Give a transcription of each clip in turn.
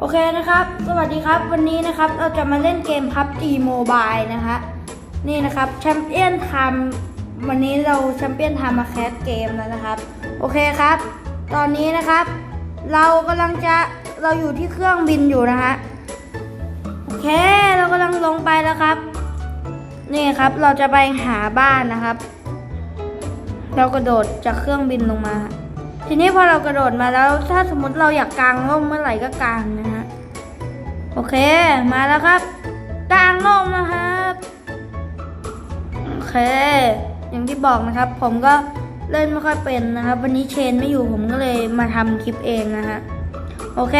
โอเคนะครับ สวัสดีครับวันนี้นะครับเราจะมาเล่นเกม PUBG Mobile นะคะนี่นะครับแชมเปี้ยนทำวันนี้เราแชมเปี้ยนทำมาแคสเกมแล้วนะครับ โอเคครับ ตอนนี้นะครับ เรากำลังจะเราอยู่ที่เครื่องบินอยู่นะฮะโอเคเรากำลังลงไปแล้วครับ นี่ครับเราจะไปหาบ้านนะครับ เรากระโดดจากเครื่องบินลงมาทีนี้พอเรากระโดดมาแล้ว ถ้าสมมติเราอยากกางร่มเมื่อไหร่ก็กางนะ โอเคมาแล้วครับกลางร่มนะครับโอเค อย่างที่บอกนะครับ ผมก็เล่นไม่ค่อยเป็นนะครับ วันนี้เชนไม่อยู่ผมก็เลยมาทำคลิปเองนะฮะโอเค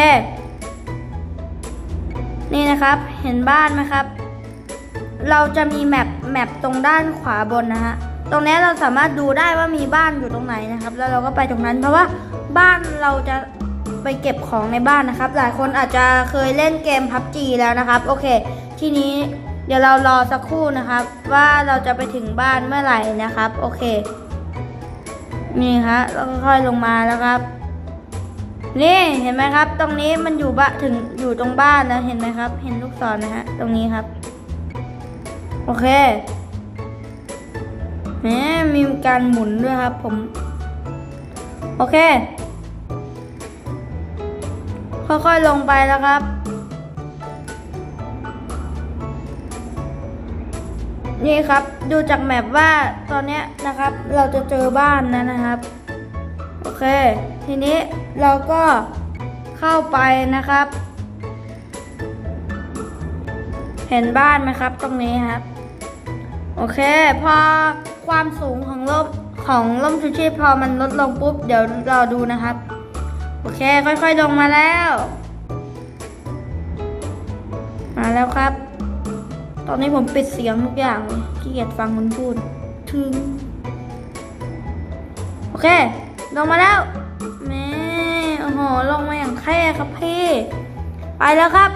นี่นะครับเห็นบ้านไหมครับ เราจะมีแมปแมปตรงด้านขวาบนนะฮะตรงนี้เราสามารถดูได้ว่ามีบ้านอยู่ตรงไหนนะครับ แล้วเราก็ไปตรงนั้นเพราะว่าบ้านเราจะ ไปเก็บของในบ้านนะครับ หลายคนอาจจะเคยเล่นเกม PUBG แล้วนะครับ โอเค ทีนี้เดี๋ยวเรารอสักครู่นะครับ ว่าเราจะไปถึงบ้านเมื่อไหร่นะครับ โอเค นี่ฮะเราค่อยๆลงมาแล้วครับ นี่เห็นไหมครับ ตรงนี้มันอยู่บะถึงอยู่ตรงบ้านแล้วเห็นไหมครับ เห็นลูกศรนะฮะตรงนี้ครับ โอเคแหมมีการหมุนด้วยครับ ผม โอเค ค่อยๆลงไปแล้วครับ นี่ครับดูจากแมปว่าตอนนี้นะครับเราจะเจอบ้านแล้วนะครับ โอเค ทีนี้เราก็เข้าไปนะครับ เห็นบ้านไหมครับตรงนี้ครับ โอเค พอความสูงของร่มของร่มชูชีพพอมันลดลงปุ๊บ เดี๋ยวเรอดูนะครับ โอเค ค่อยๆลงมาแล้ว มาแล้วครับ ตอนนี้ผมปิดเสียงทุกอย่างเลยขี้เกียจฟังคนพูดถึง โอเค ลงมาแล้วแม่โอ้โหลงมาอย่างแค่ครับพี่ไปแล้วครับ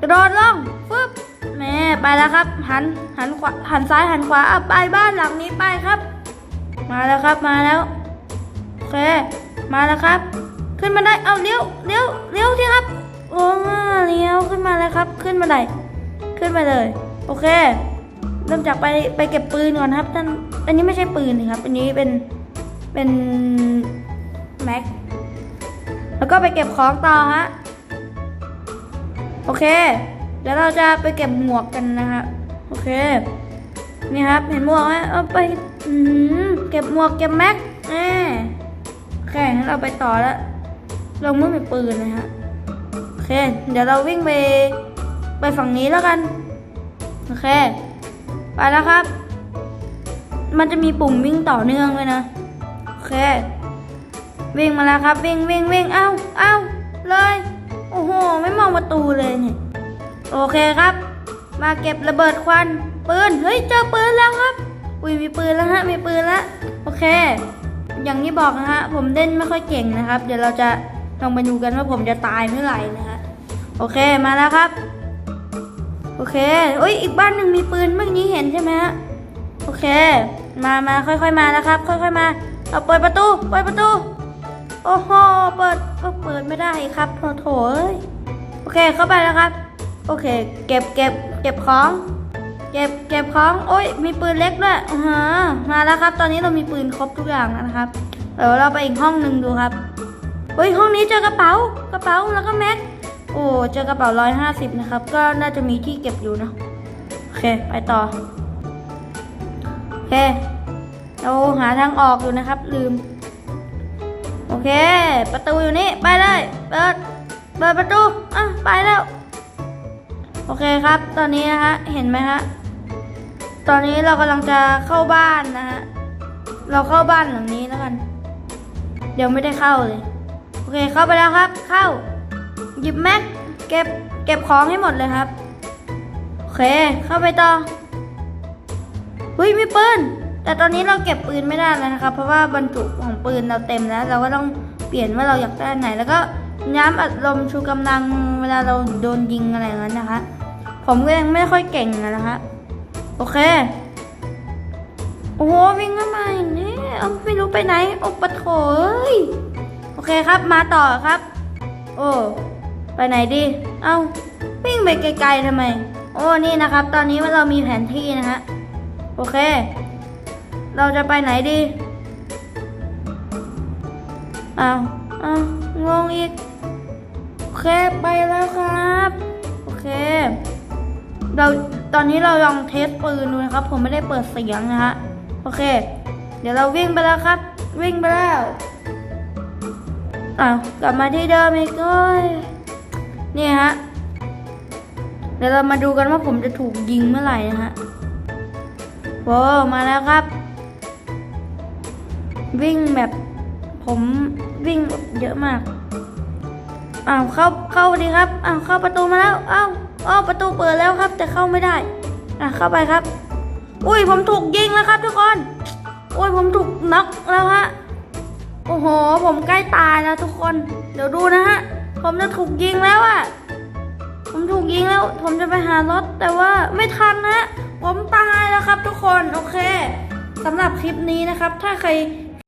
กระโดดลงฟึบแม่ไปแล้วครับ หันหันขวาหันซ้ายหันขวาอะไปบ้านหลังนี้ไปครับ มาแล้วครับมาแล้ว โอเค มาแล้วครับ ขึ้นมาได้เอาเลี้ยวเลี้ยวเลี้ยวที่ครับโอ้เลี้ยวขึ้นมาเลยครับ ขึ้นมาได้ขึ้นมาเลย โอเค เริ่มจากไปไปเก็บปืนก่อนครับท่านอันนี้ไม่ใช่ปืนนี่ครับ อันนี้เป็นเป็นแม็กแล้วก็ไปเก็บของต่อฮะโอเคเดี๋ยวเราจะไปเก็บหมวกกันนะครับโอเคนี่ครับเห็นหมวกไหมเอาไปเก็บหมวกเก็บแม็กแน่ โอเคงั้นเราไปต่อแล้ว เราไม่มีปืนนะฮะโอเค เดี๋ยวเราวิ่งไปไปฝั่งนี้แล้วกัน โอเค ไปแล้วครับ มันจะมีปุ่มวิ่งต่อเนื่องเลยนะ โอเค วิ่งมาแล้วครับ วิ่งวิ่งวิ่งเอ้าเอ้าเลย โอ้โห ไม่มองประตูเลยเนี่ย โอเคครับ มาเก็บระเบิดควันปืน เฮ้ย เจอปืนแล้วครับ อุ้ยมีปืนแล้วฮะ มีปืนแล้ว โอเค อย่างที่บอกนะฮะผมเล่นไม่ค่อยเก่งนะครับ เดี๋ยวเราจะลองไปดูกันว่าผมจะตายเมื่อไหร่นะฮะโอเคมาแล้วครับ โอเคอุ้ยอีกบ้านหนึ่งมีปืนเมื่อกี้เห็นใช่ไหมฮะโอเค มามาค่อยๆมาแล้วครับ ค่อยๆมาเอาเปิดประตูเปิดประตูโอ้โหเปิดเปิดเปิดไม่ได้ครับโถโถเอ้ยโอเคเข้าไปแล้วครับ โอเค เก็บเก็บเก็บของ เก็บเก็บของโอ้ยมีปืนเล็กด้วยอ่าฮะมาแล้วครับ ตอนนี้เรามีปืนครบทุกอย่างแล้วนะครับเดี๋ยวเราไปอีกห้องหนึ่งดูครับเฮ้ยห้องนี้เจอกระเป๋ากระเป๋าแล้วก็แม็กโอ้เจอกระเป๋าร้อยห้าสิบนะครับ ก็น่าจะมีที่เก็บอยู่นะโอเคไปต่อโอเคเราหาทางออกอยู่นะครับ ลืม โอเค ประตูอยู่นี่ไปเลยเปิดเปิดประตูอะไปแล้ว โอเคครับ ตอนนี้นะฮะเห็นไหมฮะ ตอนนี้เรากำลังจะเข้าบ้านนะฮะ เราเข้าบ้านหลังนี้แล้วกัน เดี๋ยวไม่ได้เข้าเลย โอเคเข้าไปแล้วครับ เข้า หยิบแม็ก เก็บ เก็บของให้หมดเลยครับ โอเค เข้าไปต่อเฮ้ยมีปืน แต่ตอนนี้เราเก็บปืนไม่ได้แล้วนะครับ เพราะว่าบรรจุของปืนเราเต็มแล้ว เราก็ต้องเปลี่ยนว่าเราอยากได้ไหน แล้วก็ย้ำอัดลมชูกำลังเวลาเราโดนยิงอะไรอย่างนั้นนะคะ ผมก็ยังไม่ค่อยเก่งนะคะ อเค โอ้โหวิ่งเข้ามาอย่างนี้เอาไม่รู้ไปไหนโอ้ปะโถยโอเคครับมาต่อครับ โอ้ไปไหนดี เอ้าวิ่งไปไกลๆทำไม โอ้นี่นะครับ ตอนนี้ว่าเรามีแผนที่นะฮะโอเค เราจะไปไหนดีเอ้าวอ้างงอีกโอเคไปแล้วครับ โอเค เราตอนนี้เราลองเทสปืนดูนะครับ ผมไม่ได้เปิดเสียงนะฮะโอเค เดี๋ยวเราวิ่งไปแล้วครับ วิ่งไปแล้วอ้าวกลับมาที่เดิมอีกเอ้ยนี่ฮะเดี๋ยวเรามาดูกันว่าผมจะถูกยิงเมื่อไหร่นะฮะโว้มาแล้วครับ วิ่งแบบผมวิ่งเยอะมากอ้าวเข้าเข้าดีครับอ้าวเข้าประตูมาแล้วอ้าว อ้ประตูเปิดแล้วครับ แต่เข้าไม่ได้ อะเข้าไปครับ อุ้ยผมถูกยิงแล้วครับทุกคน อุ้ยผมถูกน็อกแล้วฮะ โอ้โห ผมใกล้ตายแล้วทุกคน เดี๋ยวดูนะฮะ ผมจะถูกยิงแล้วอะผมถูกยิงแล้ว ผมจะไปหารถแต่ว่าไม่ทันนะ ผมตายแล้วครับทุกคน โอเคสำหรับคลิปนี้นะครับ ถ้าใคร